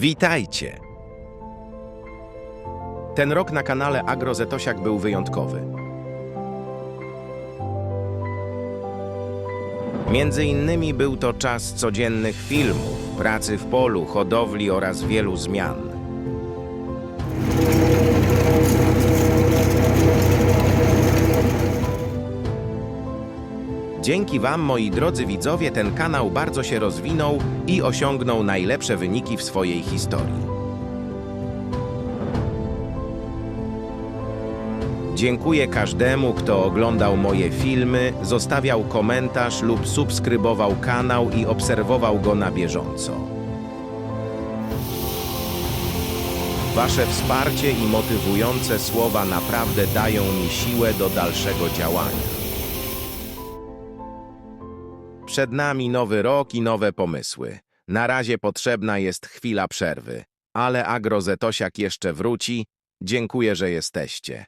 Witajcie! Ten rok na kanale Agrozetosiak był wyjątkowy. Między innymi był to czas codziennych filmów, pracy w polu, hodowli oraz wielu zmian. Dzięki Wam, moi drodzy widzowie, ten kanał bardzo się rozwinął i osiągnął najlepsze wyniki w swojej historii. Dziękuję każdemu, kto oglądał moje filmy, zostawiał komentarz lub subskrybował kanał i obserwował go na bieżąco. Wasze wsparcie i motywujące słowa naprawdę dają mi siłę do dalszego działania. Przed nami nowy rok i nowe pomysły. Na razie potrzebna jest chwila przerwy, ale Agrozetosiak jeszcze wróci. Dziękuję, że jesteście.